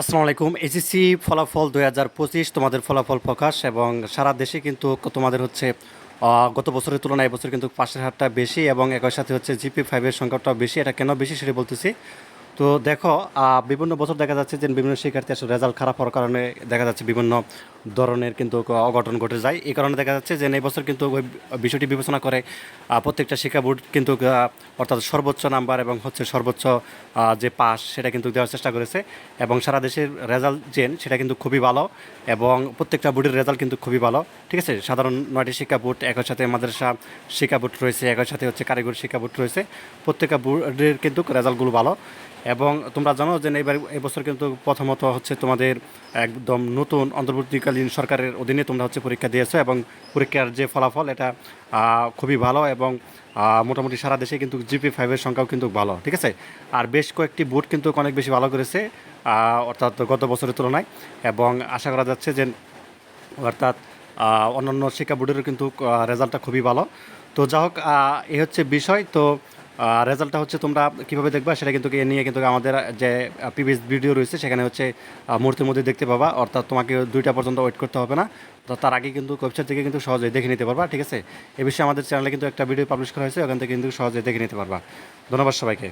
আসসালামু আলাইকুম। এসএসসি ফলাফল দুই হাজার পঁচিশ, তোমাদের ফলাফল প্রকাশ এবং সারা দেশে কিন্তু তোমাদের হচ্ছে গত বছরের তুলনায় এবছর কিন্তু পাশের হারটা বেশি এবং একই সাথে হচ্ছে জিপি ফাইভের সংখ্যাটাও বেশি। এটা কেন বেশি সেটা বলতেছি। তো দেখো বিভিন্ন বছর দেখা যাচ্ছে যে বিভিন্ন শিক্ষার্থী আসলে রেজাল্ট খারাপ হওয়ার কারণে দেখা যাচ্ছে বিভিন্ন ধরনের কিন্তু অঘটন ঘটে যায়। এই কারণে দেখা যাচ্ছে যে, এই বছর কিন্তু ওই বিষয়টি বিবেচনা করে প্রত্যেকটা শিক্ষা বোর্ড কিন্তু অর্থাৎ সর্বোচ্চ নাম্বার এবং হচ্ছে সর্বোচ্চ যে পাস সেটা কিন্তু দেওয়ার চেষ্টা করেছে। এবং সারা দেশের রেজাল্ট জেন সেটা কিন্তু খুবই ভালো এবং প্রত্যেকটা বোর্ডের রেজাল্ট কিন্তু খুবই ভালো। ঠিক আছে? সাধারণ নয়টি শিক্ষা বোর্ড একই সাথে মাদ্রাসা শিক্ষা বোর্ড রয়েছে, একই সাথে হচ্ছে কারিগরি শিক্ষা বোর্ড রয়েছে। প্রত্যেকটা বোর্ডের কিন্তু রেজাল্টগুলো ভালো এবং তোমরা জানো যে, এবার এবছর কিন্তু প্রথমত হচ্ছে তোমাদের একদম নতুন অন্তর্বর্তীকালীন সরকারের অধীনে তোমরা হচ্ছে পরীক্ষা দিয়েছ এবং পরীক্ষার যে ফলাফল এটা খুবই ভালো এবং মোটামুটি সারা দেশে কিন্তু জিপি ফাইভের সংখ্যাও কিন্তু ভালো, ঠিক আছে? আর বেশ কয়েকটি বোর্ড কিন্তু অনেক বেশি ভালো করেছে অর্থাৎ গত বছরের তুলনায় এবং আশা করা যাচ্ছে যে, অর্থাৎ অন্যান্য শিক্ষা বোর্ডেরও কিন্তু রেজাল্টটা খুবই ভালো। তো যা হোক এ হচ্ছে বিষয়। তো রেজাল্টটা হচ্ছে তোমরা কীভাবে দেখবা সেটা কিন্তু এ নিয়ে কিন্তু আমাদের যে প্রিভিয়াস ভিডিও রয়েছে, সেখানে হচ্ছে মুহূর্তের মধ্যে দেখতে পাবা। অর্থাৎ তোমাকে দুইটা পর্যন্ত ওয়েট করতে হবে না। তো তার আগে কিন্তু ওয়েবসাইট থেকে কিন্তু সহজে দেখে নিতে পারবা, ঠিক আছে? এ বিষয়ে আমাদের চ্যানেলে কিন্তু একটা ভিডিও পাবলিশ করা হয়েছে, ওখান থেকে কিন্তু সহজে দেখে নিতে পারবা। ধন্যবাদ সবাইকে।